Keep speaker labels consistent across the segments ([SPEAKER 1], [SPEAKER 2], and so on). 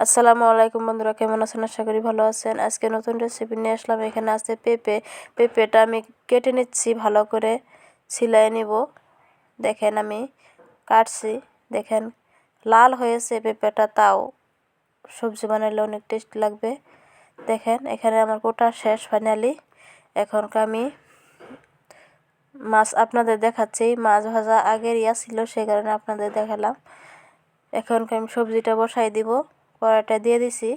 [SPEAKER 1] আসসালামু আলাইকুম বন্ধুরা, কেমন আছেন? আশা করি ভালো আছেন। আজকে নতুন রেসিপি নিয়ে আসলাম। এখানে আছে পেঁপে। পেঁপেটা আমি কেটে নিচ্ছি, ভালো করে সিলাই নিব। দেখেন আমি কাটছি। দেখেন, লাল হয়েছে পেঁপেটা, তাও সবজি বানালে অনেক টেস্ট লাগবে। দেখেন, এখানে আমার কোটা শেষ ফাইনালি এখন আমি মাছ আপনাদের দেখাচ্ছি। মাছ ভাজা আগের ইয়া ছিল সেই কারণে আপনাদের দেখালাম। এখন আমি সবজিটা বসাই দিব। কড়াইটা দিয়ে দিছি।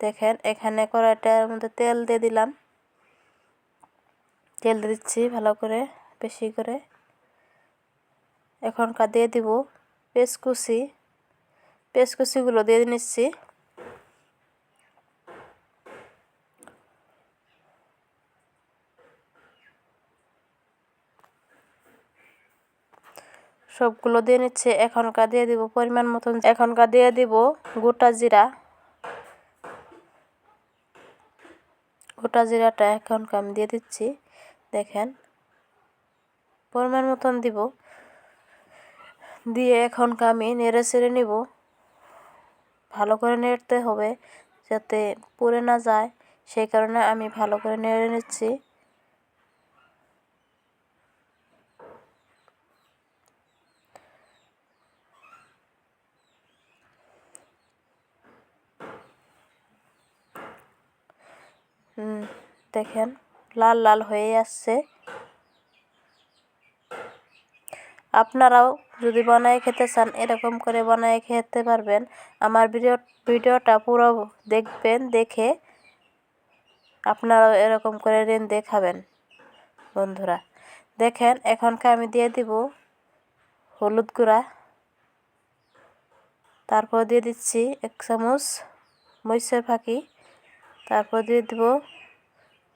[SPEAKER 1] দেখেন, এখানে কড়াইটার মধ্যে তেল দিয়ে দিলাম। তেল দিচ্ছি ভালো করে, বেশি করে। এখনকার দিয়ে দিব পেঁচকুচি পেঁচকুচিগুলো দিয়ে নিচ্ছি। সবগুলো দিয়ে নিচ্ছে। এখনকার দিয়ে দিব পরিমাণ মতন এখনকার দিয়ে দিব গোটা জিরা। গোটা জিরাটা এখনকার আমি দিয়ে দিচ্ছি। দেখেন। পরিমাণ মতন দিব। দিয়ে এখনকার আমি নেড়ে ছেড়ে নিব। ভালো করে নেড়তে হবে যাতে পুড়ে না যায়। সেই কারণে আমি ভালো করে নেড়ে নিচ্ছি। দেখেন, লাল লাল হয়ে আসছে। আপনারাও যদি বানায় খেতে চান, এরকম করে বানায় খেতে পারবেন। আমার ভিডিও, ভিডিওটা পুরো দেখবেন, দেখে আপনারাও এরকম করে রেন দেখাবেন বন্ধুরা। দেখেন, এখনকে আমি দিয়ে দিব হলুদ গুঁড়া। তারপর দিয়ে দিচ্ছি এক চামচ মরিচের ফাঁকি। তারপর দিয়ে দেব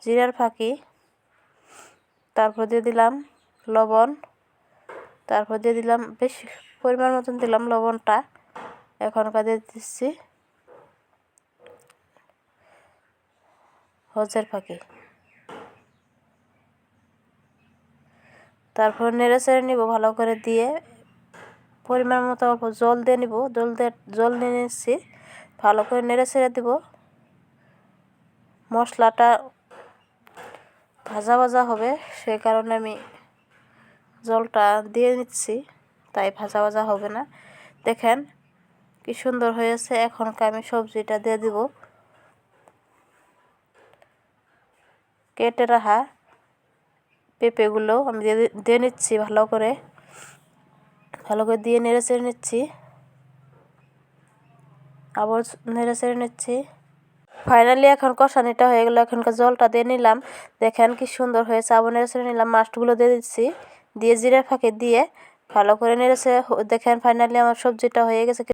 [SPEAKER 1] জিরার ফাঁকি, তারপর দিয়ে দিলাম লবণ, তারপর দিয়ে দিলাম বেশি পরিমাণ মতন দিলাম লবণটা, এখনকার দিয়ে দিচ্ছি হজের ফাঁকি। তারপর নেড়ে চেড়ে নিব ভালো করে দিয়ে, পরিমাণ মতো অল্প জল দিয়ে নিব, জল দিয়ে, জল নিয়ে নিচ্ছি, ভালো করে নেড়ে ছেড়ে দিব। মশলাটা ভাজা ভাজা হবে সেই কারণে আমি জলটা দিয়ে নিচ্ছি, তাই ভাজা ভাজা হবে না। দেখেন কি সুন্দর হয়েছে, এখনকে আমি সবজিটা দিয়ে দিব। কেটে রাখা পেঁপেগুলো আমি দিয়ে দিয়ে নিচ্ছি ভালো করে। ভালো করে দিয়ে নেড়ে চেড়ে নিচ্ছি। আবার নেড়ে চেড়ে নিচ্ছি। ফাইনালি এখন কষানিটা হয়ে গেলো। এখনকার জলটা দিয়ে নিলাম। দেখেন কি সুন্দর হয়েছে। আবার নেড়েছে নিলাম। মাছগুলো দিয়ে দিচ্ছি। দিয়ে জিরে ফাঁকে দিয়ে ভালো করে নেড়েছে দেখেন ফাইনালি আমার সবজিটা হয়ে গেছে।